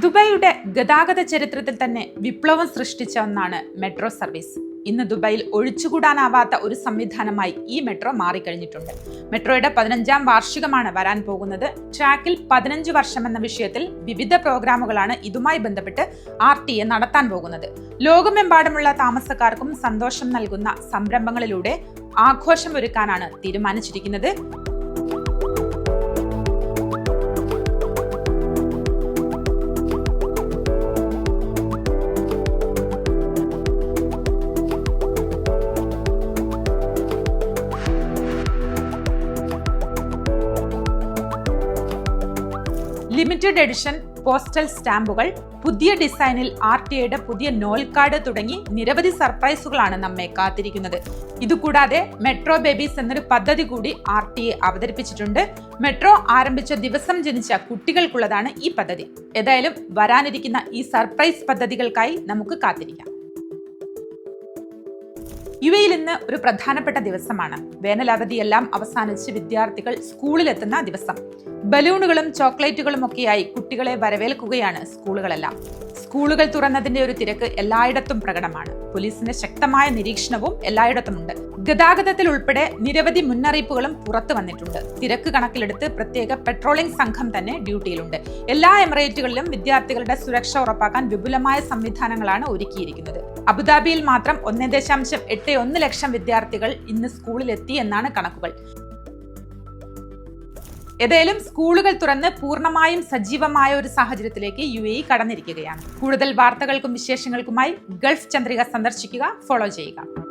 ദുബായിയുടെ ഗതാഗത ചരിത്രത്തിൽ തന്നെ വിപ്ലവം സൃഷ്ടിച്ച ഒന്നാണ് മെട്രോ സർവീസ്. ഇന്ന് ദുബൈയിൽ ഒഴിച്ചുകൂടാനാവാത്ത ഒരു സംവിധാനമായി ഈ മെട്രോ മാറിക്കഴിഞ്ഞിട്ടുണ്ട്. മെട്രോയുടെ പതിനഞ്ചാം വാർഷികമാണ് വരാൻ പോകുന്നത്. ട്രാക്കിൽ പതിനഞ്ച് വർഷം എന്ന വിഷയത്തിൽ വിവിധ പ്രോഗ്രാമുകളാണ് ഇതുമായി ബന്ധപ്പെട്ട് ആർ ടി എ നടത്താൻ പോകുന്നത്. ലോകമെമ്പാടുമുള്ള താമസക്കാർക്കും സന്തോഷം നൽകുന്ന സംരംഭങ്ങളിലൂടെ ആഘോഷം ഒരുക്കാനാണ് തീരുമാനിച്ചിരിക്കുന്നത്. ലിമിറ്റഡ് എഡിഷൻ പോസ്റ്റൽ സ്റ്റാമ്പുകൾ പുതിയ ഡിസൈനിൽ ആർ ടി ഐയുടെ പുതിയ നോൽ കാർഡ് തുടങ്ങി നിരവധി സർപ്രൈസുകളാണ് നമ്മെ കാത്തിരിക്കുന്നത്. ഇതുകൂടാതെ മെട്രോ ബേബീസ് എന്നൊരു പദ്ധതി കൂടി ആർ ടി ഐ അവതരിപ്പിച്ചിട്ടുണ്ട്. മെട്രോ ആരംഭിച്ച ദിവസം ജനിച്ച കുട്ടികൾക്കുള്ളതാണ് ഈ പദ്ധതി. ഏതായാലും വരാനിരിക്കുന്ന ഈ സർപ്രൈസ് പദ്ധതികൾക്കായി നമുക്ക് കാത്തിരിക്കാം. യുഎയിൽ ഇന്ന് ഒരു പ്രധാനപ്പെട്ട ദിവസമാണ്. വേനൽ അവധിയെല്ലാം അവസാനിച്ച് വിദ്യാർത്ഥികൾ സ്കൂളിലെത്തുന്ന ദിവസം. ബലൂണുകളും ചോക്ലേറ്റുകളും ഒക്കെയായി കുട്ടികളെ വരവേൽക്കുകയാണ് സ്കൂളുകളെല്ലാം. സ്കൂളുകൾ തുറന്നതിന്റെ ഒരു തിരക്ക് എല്ലായിടത്തും പ്രകടമാണ്. പോലീസിന്റെ ശക്തമായ നിരീക്ഷണവും എല്ലായിടത്തുമുണ്ട്. ഗതാഗതത്തിൽ ഉൾപ്പെടെ നിരവധി മുന്നറിയിപ്പുകളും പുറത്തു വന്നിട്ടുണ്ട്. തിരക്ക് കണക്കിലെടുത്ത് പ്രത്യേക പെട്രോളിംഗ് സംഘം തന്നെ ഡ്യൂട്ടിയിലുണ്ട്. എല്ലാ എമിറേറ്റുകളിലും വിദ്യാർത്ഥികളുടെ സുരക്ഷ ഉറപ്പാക്കാൻ വിപുലമായ സംവിധാനങ്ങളാണ് ഒരുക്കിയിരിക്കുന്നത്. അബുദാബിയിൽ മാത്രം ഒന്നേ ദശാംശം എട്ട് ഒന്ന് ലക്ഷം വിദ്യാർത്ഥികൾ ഇന്ന് സ്കൂളിലെത്തി എന്നാണ് കണക്കുകൾ. ഏതായാലും സ്കൂളുകൾ തുറന്ന് പൂർണമായും സജീവമായ ഒരു സാഹചര്യത്തിലേക്ക് യു എ കടന്നിരിക്കുകയാണ്. കൂടുതൽ വാർത്തകൾക്കും വിശേഷങ്ങൾക്കുമായി ഗൾഫ് ചന്ദ്രിക സന്ദർശിക്കുക ഫോളോ ചെയ്യുക.